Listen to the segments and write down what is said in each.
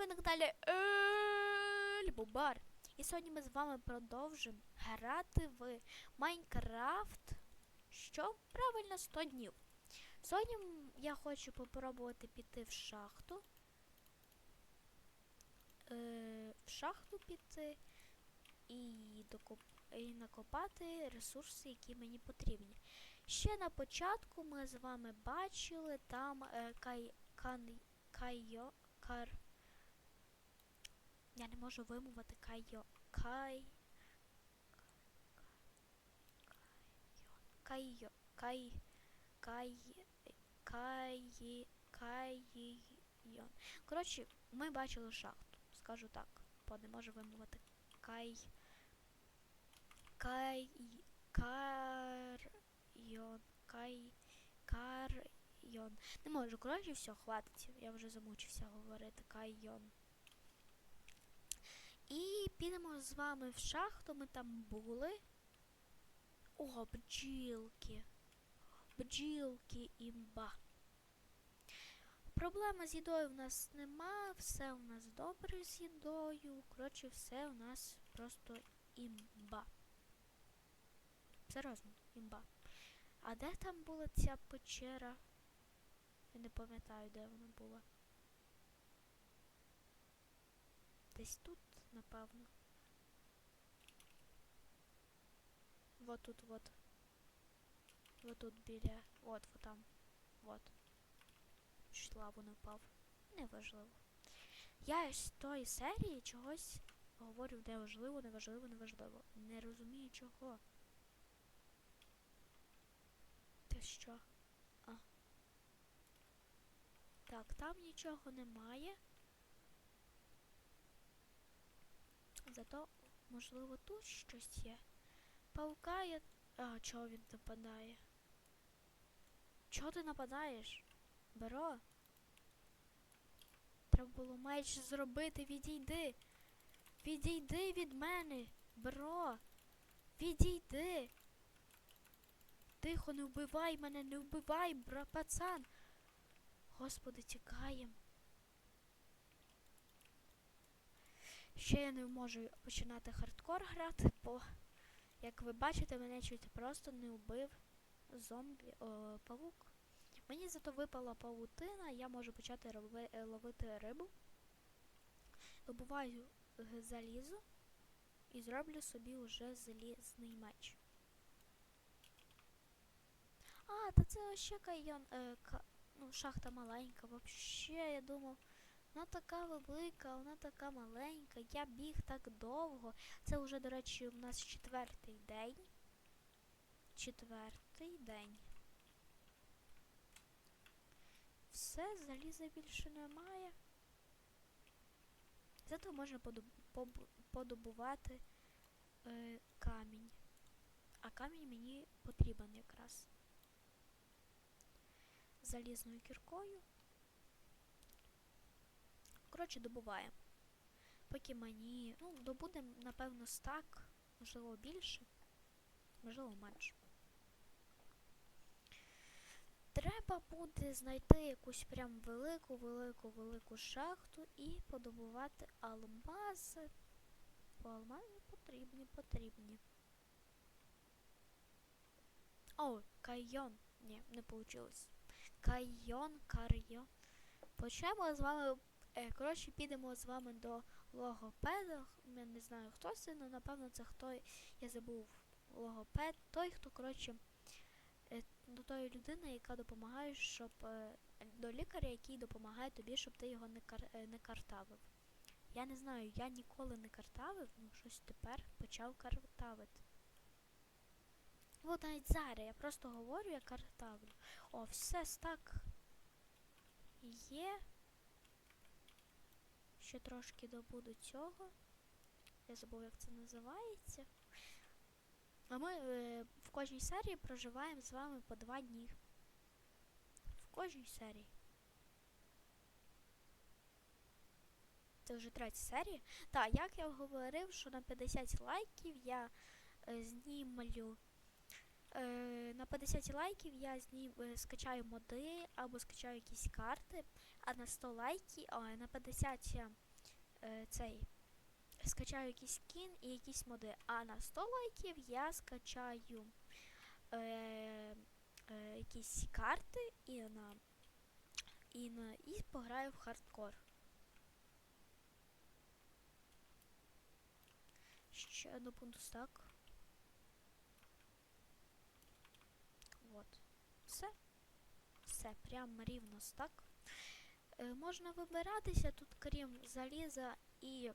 ви на каналі Ель. І сьогодні ми з вами продовжимо грати в Майнкрафт. Що правильно 100 днів. Сьогодні я хочу попробувати піти в шахту. Е, в шахту піти і, докоп... і накопати ресурси, які мені потрібні. Ще на початку ми з вами бачили там е, кай... кан... кайо... кар... Я не можу вимовити кайо... кай... Кайо... Кай... Кай... Кай... Каййон. Коротше, ми бачили шахту. Скажу так, бо не можу вимовити кай... Кай... Карйон. Кай... Карйон. Не можу, коротше, все, хватить. Я вже замучився говорити каййон. І підемо з вами в шахту, ми там були. О, бджілки. Бджілки імба. Проблеми з їдою в нас нема, все у нас добре з їдою. Коротше, все у нас просто імба. Серйозно, імба. А де там була ця печера? Я не пам'ятаю, де вона була. Десь тут, напевно. Вот тут вот. Вот тут біля. От, вот там. Вот. Чуть лаву не. Неважливо. Я з тої серії чогось говорю неважливо, неважливо, неважливо. Не розумію чого. Ти що? А. Так, там нічого немає. Зато, можливо, тут щось є. Паука я. А, чого він нападає? Чого ти нападаєш? Беро. Треба було меч зробити, відійди. Відійди від мене. Бро. Відійди. Тихо, не вбивай мене, не вбивай, бра, пацан. Господи, тікаєм. Ще я не можу починати хардкор грати, бо, як ви бачите, мене чуть просто не вбив зомбі о, павук. Мені зато випала павутина, я можу почати роби, е, ловити рибу. Добуваю залізо і зроблю собі вже залізний меч. А, та це ще кайон. Е, ка, ну, шахта маленька. Вообще, я думав, вона така велика, вона така маленька. Я біг так довго. Це вже, до речі, у нас четвертий день. Четвертий день. Все, заліза більше немає. Зато можна подобувати е, камінь. А камінь мені потрібен якраз. Залізною кіркою. Коротше, добуваємо. Поки мені. Ну, добудемо, напевно, стак, можливо, більше, можливо, менше. Треба буде знайти якусь прям велику, велику, велику шахту і подобувати алмази. Бо алмази потрібні, потрібні. О, кайон. Ні, не вийшло. Кайон, карйон. Почнемо з вами. Е, коротше, підемо з вами до логопеда. Я не знаю хто це, але напевно це хто. Я забув логопед. Той, хто, коротше, е, до тої людини, яка допомагає, щоб. Е, до лікаря, який допомагає тобі, щоб ти його не, кар, не картавив. Я не знаю, я ніколи не картавив, ну щось тепер почав картавити. От навіть зараз я просто говорю, я картавлю. О, все стак є. Ще трошки добуду цього. Я забув, як це називається. А ми е, в кожній серії проживаємо з вами по два дні. В кожній серії. Це вже третя серія. Так, як я говорив, що на 50 лайків я е, знімлю. Е, на 50 лайків я знім, е, скачаю моди або скачаю якісь карти, а на 100 лайків, а на 50 е, цей. Скачаю якийсь скін і якісь моди. А на 100 лайків я скачаю е, е, якісь карти і на і на і пограю в хардкор. Ще одну пункту стак. Вот. Все. Все, прям рівно стак. Е, можна вибиратися тут, крім заліза і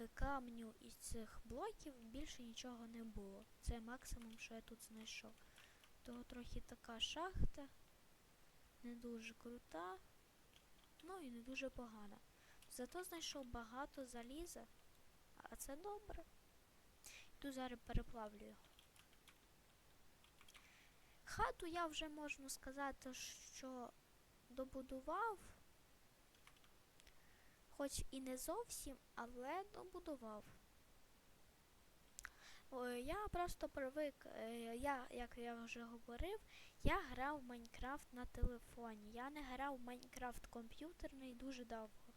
е, камню із цих блоків, більше нічого не було. Це максимум, що я тут знайшов. Того трохи така шахта. Не дуже крута. Ну і не дуже погана. Зато знайшов багато заліза. А це добре. Йду зараз переплавлю його. Хату я вже можна сказати, що добудував. Хоч і не зовсім, але добудував. Я просто привик, е, я, як я вже говорив, я грав в Майнкрафт на телефоні. Я не грав в Майнкрафт комп'ютерний дуже довго.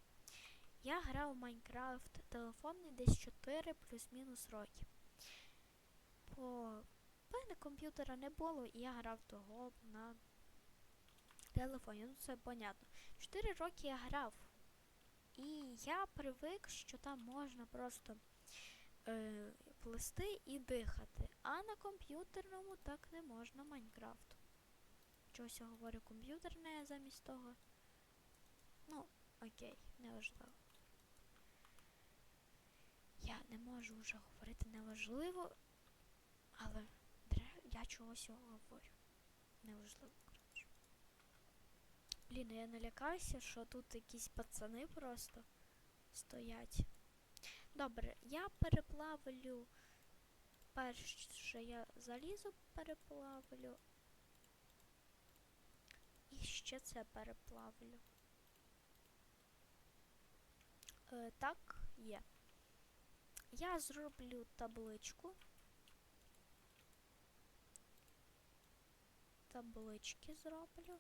Я грав в Майнкрафт телефонний десь 4 плюс-мінус роки. По в мене комп'ютера не було, і я грав того на телефоні. Ну це понятно. 4 роки я грав. І я привик, що там можна просто е, плести і дихати. А на комп'ютерному так не можна Майнкрафт. Чогось я говорю комп'ютерне замість того. Ну, окей, неважливо. Я не можу вже говорити неважливо, але я чогось його говорю. Неважливо. Блін, я налякався, що тут якісь пацани просто стоять. Добре, я переплавлю. Перше я залізо переплавлю. І ще це переплавлю. Е, так, є. Я зроблю табличку. Таблички зроблю.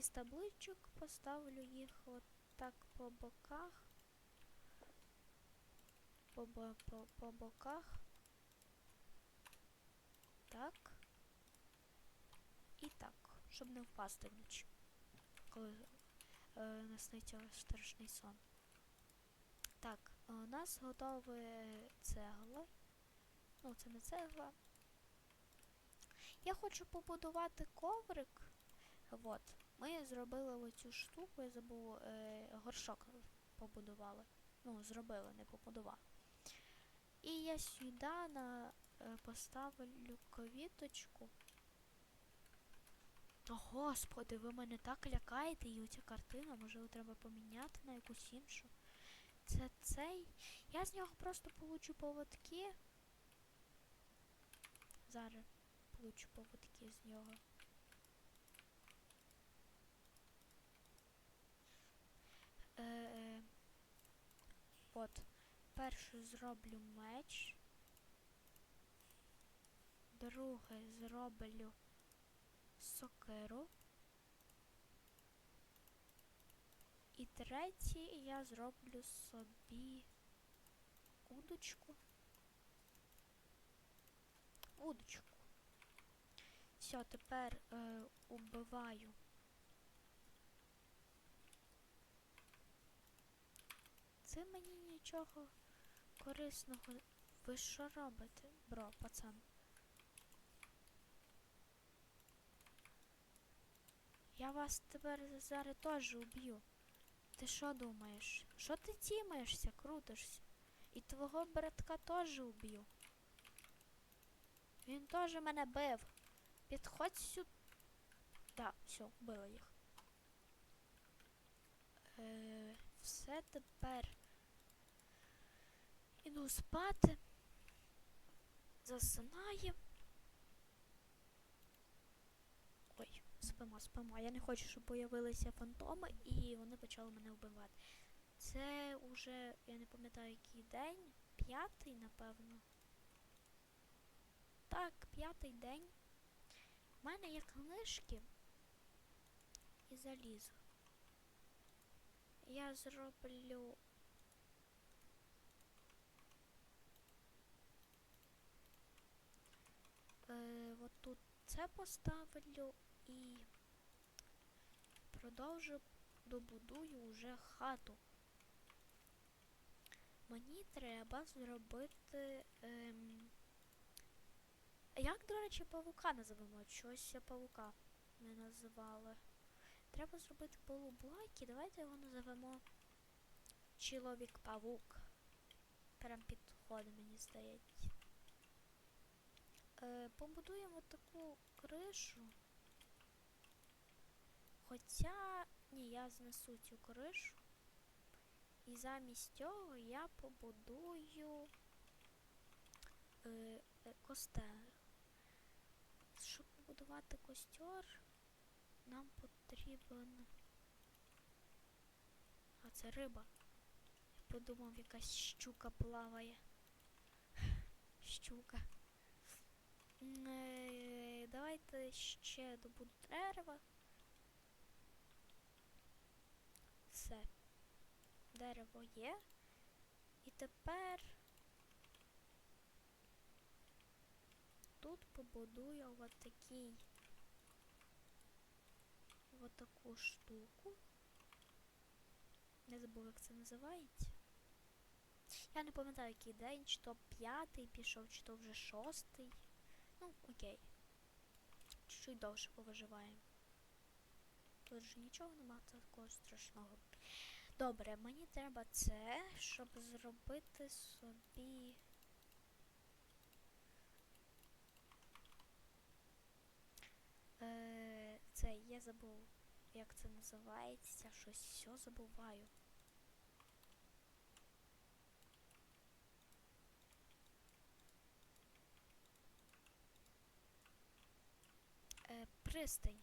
Із табличок поставлю їх от так по боках. По, по, по, по боках. Так. І так, щоб не впасти вночі. Коли е, насниться страшний сон. Так, у нас готові цегла. Ну, це не цегла. Я хочу побудувати коврик. От. Ми зробили оцю штуку, я забув, е, горшок побудували. Ну, зробили, не побудували. І я сюди на, е, поставлю квіточку. О, господи, ви мене так лякаєте, і оця картина, можливо, треба поміняти на якусь іншу. Це цей. Я з нього просто получу поводки. Зараз получу поводки з нього. Е, е, От. Перше зроблю меч. Друге зроблю сокиру. І третє я зроблю собі удочку. Удочку. Все, тепер е, убиваю. Це мені нічого корисного. Ви що робите, бро, пацан? Я вас тепер зараз теж уб'ю. Ти що думаєш? Що ти тімаєшся, крутишся? І твого братка теж уб'ю. Він теж мене бив. Підходь сюди. Так, все, вбили їх. Е, все тепер. Іду спати. Засинає. Ой, спимо, спимо. Я не хочу, щоб появилися фантоми і вони почали мене вбивати. Це уже, я не пам'ятаю, який день. П'ятий, напевно. Так, п'ятий день. У мене є книжки і залізо. я зроблю. Е, от тут це поставлю і продовжу добудую вже хату. Мені треба зробити. Ем... Як, до речі, павука називемо? Чогось я павука не називали. Треба зробити полублоки. Давайте його називемо Чоловік-павук. Прям підходить, мені здається. Е, побудуємо таку кришу. Хоча ні, я знесу цю кришу. І замість цього я побудую е, е, костер. Щоб побудувати костер, нам потрібен. А це риба. Я подумав, якась щука плаває. Щука. Е, Давайте ще добуду дерева. Все. Дерево є. І тепер тут побудую от такий от таку штуку. Не забув, як це називається. Я не пам'ятаю, який день, чи то п'ятий пішов, чи то вже шостий. Ну, окей. Чуть-чуть довше повиживаємо. Тут же нічого нема такого страшного. Добре, мені треба це, щоб зробити собі. Е, це я забув, як це називається. Щось все забуваю. Е, пристань.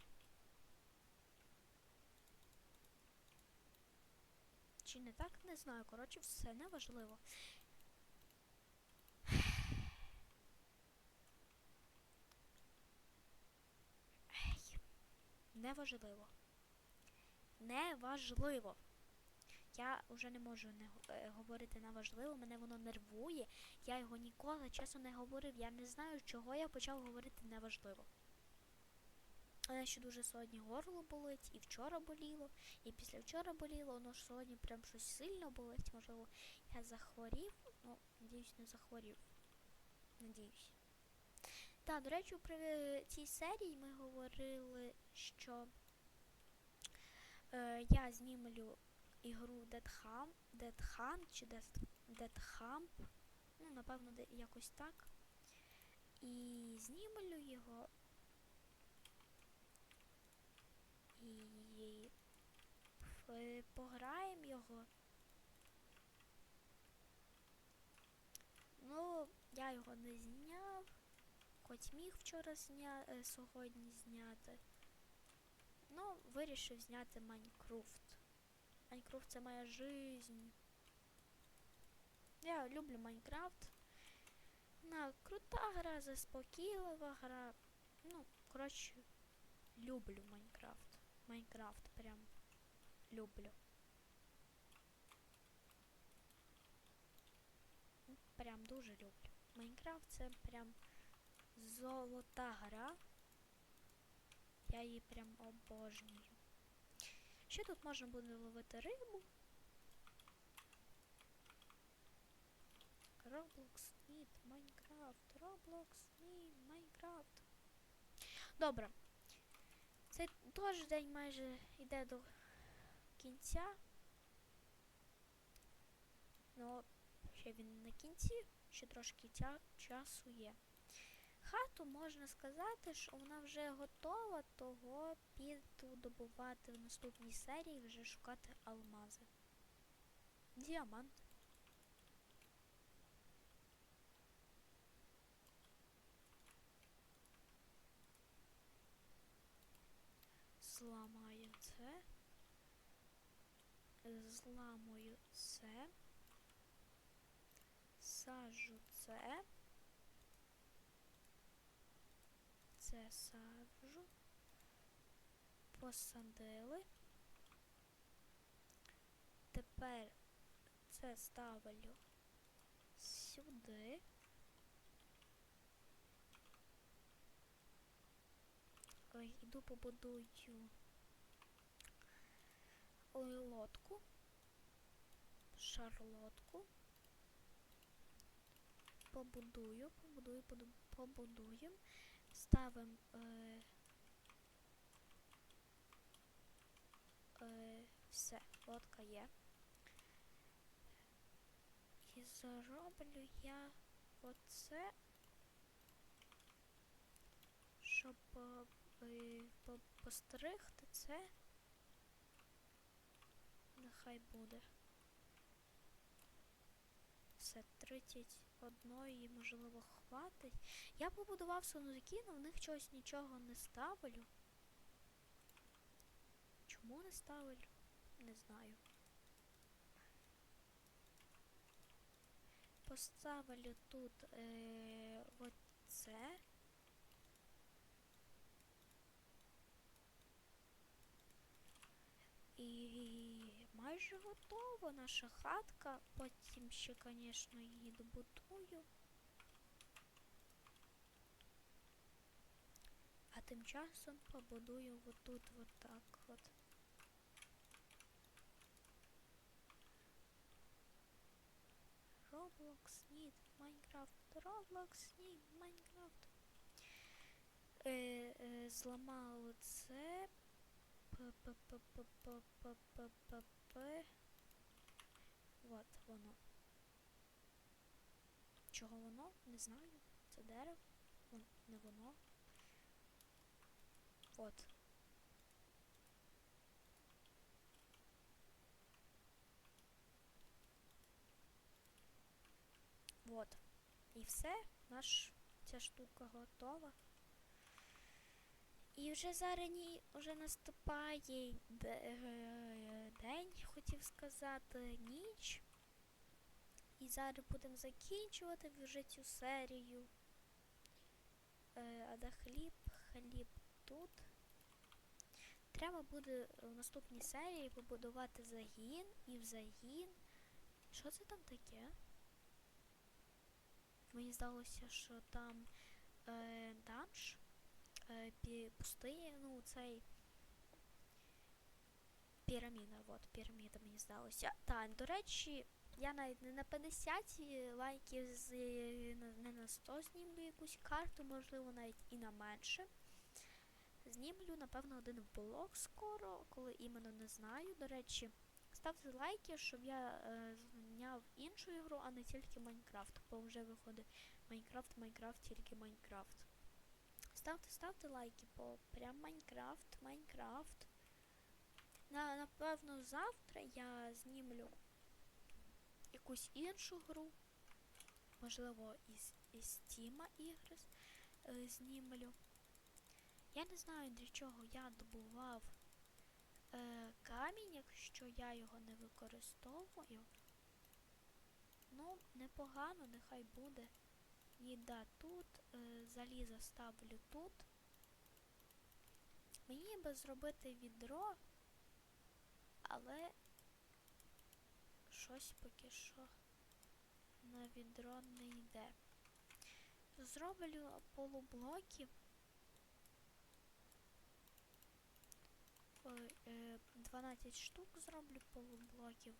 Чи не так, не знаю. Коротше, все неважливо. Неважливо. Неважливо. Я вже не можу не е, говорити неважливо, мене воно нервує. Я його ніколи чесно не говорив. Я не знаю, чого я почав говорити неважливо. Але ще дуже сьогодні горло болить, і вчора боліло, і після вчора боліло, воно ж сьогодні прям щось сильно болить. Можливо, я захворів. Ну, надіюсь, не захворів. Надіюсь. Так, до речі, при цій серії ми говорили, що е, я знімлю ігру Dead Ham, чи Hump. Ну, напевно, якось так. І знімлю його. І пограємо його. Ну, я його не зняв. Хоч міг вчора зня... е, сьогодні зняти. Ну, вирішив зняти Майнкрафт. Майнкрафт це моя жизнь. Я люблю Майнкрафт. Вона крута гра, заспокійлива гра. Ну, коротше, люблю Майнкрафт. Майнкрафт прям люблю. Прям дуже люблю. Майнкрафт це прям золота гра. Я її прям обожнюю. Ще тут можна буде ловити рибу. Roblox Meet, Майнкрафт, Roblox Meet, Майнкрафт. Добре. Цей теж день майже йде до кінця. Ну, ще він на кінці, ще трошки часу є. Хату можна сказати, що вона вже готова, того піду добувати в наступній серії вже шукати алмази. Діамант. Зламаю це. Зламую це. Сажу це. Це саджу. Посадили. тепер це ставлю сюди. Ой, іду побудую ой, лодку, шарлотку. Побудую, побудую, побудуємо. Ставимо е, е, все, лодка є. І зароблю я оце, щоб е, е, постригти це. Нехай буде. Все, 31 можливо хватить. Я побудував сундуки, але в них чогось нічого не ставлю. Чому не ставлю? Не знаю. Поставлю тут е, оце. І майже готова наша хатка. Потім ще, звісно, її добудую. А тим часом побудую отут отак от. Roblox, ні, Майнкрафт, Roblox, ні, Майнкрафт. Е, е, зламали це. П-п-п-п-п-п-п-п. Воно. Чого воно? Не знаю. Це дерево. Вон, не воно. От. Вот. І все, наш ця штука готова. І вже зараз вже наступає е, день, хотів сказати, ніч. І зараз будемо закінчувати вже цю серію. Е, а де хліб? Хліб тут. Треба буде в наступній серії побудувати загін і в загін. Що це там таке? Мені здалося, що там е, данж е, пустині, ну цей піраміда, от піраміда мені здалося. Так, до речі, я навіть не на 50 лайків з не- не на 100 знімлю якусь карту, можливо, навіть і на менше. Знімлю, напевно, один блог скоро, коли іменно не знаю. До речі, ставте лайки, щоб я е, зняв іншу ігру, а не тільки Майнкрафт, бо вже виходить Майнкрафт, Майнкрафт, тільки Майнкрафт. Ставте, ставте лайки, бо прям Майнкрафт, Майнкрафт. На, напевно, завтра я знімлю якусь іншу гру. Можливо, із, із ігри е, знімлю. Я не знаю, для чого я добував е, камінь, якщо я його не використовую. Ну, непогано, нехай буде. Їда тут, е, залізо ставлю тут. Мені би зробити відро, але щось поки що на відро не йде. Зроблю полублоків. Е, 12 штук зроблю полублоків.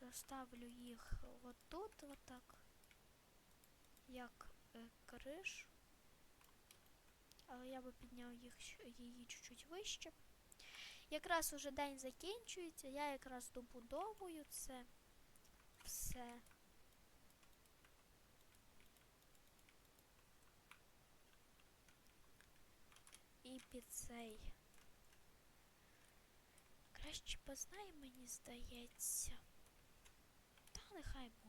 Розставлю їх отут, отак, як е, кришу. Але я би підняв їх її чуть-чуть вище. Якраз уже день закінчується, я якраз добудовую це все. І під цей. Краще познай, мені здається. Та нехай буде.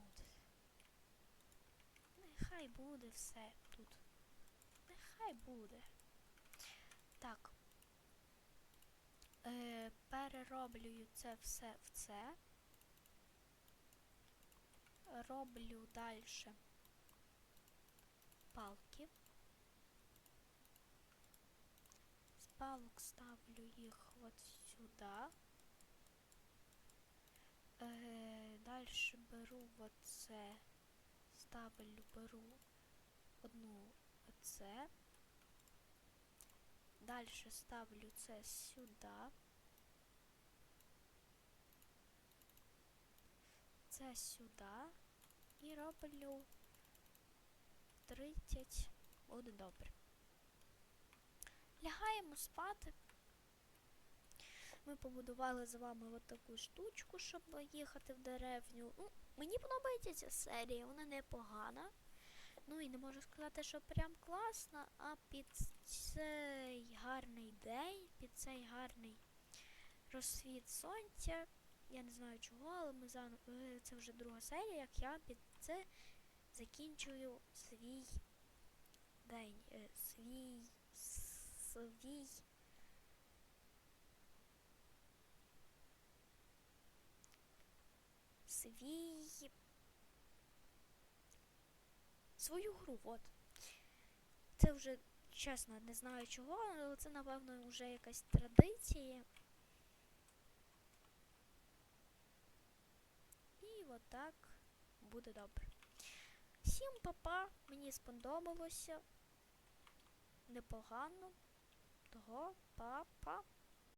Нехай буде все тут. Нехай буде. Так. Е, перероблюю це все в це. Роблю далі палки. З палок ставлю їх от сюди. Е, далі беру оце. Ставлю, беру одну оце. Далі ставлю це сюди. Це сюди. І роблю 30. Буде добре. Лягаємо спати. Ми побудували з вами от таку штучку, щоб їхати в деревню. Мені подобається ця серія, вона непогана. Ну і не можу сказати, що прям класна, а під цей гарний день, під цей гарний розсвіт сонця. Я не знаю чого, але ми заново. е, Це вже друга серія, як я під це закінчую свій день. е, Свій. Свій. Свій. Свою гру, от. Це вже, чесно, не знаю чого, але це, напевно, вже якась традиція. І отак буде добре. Всім папа, мені сподобалося. Непогано. Того, па-па.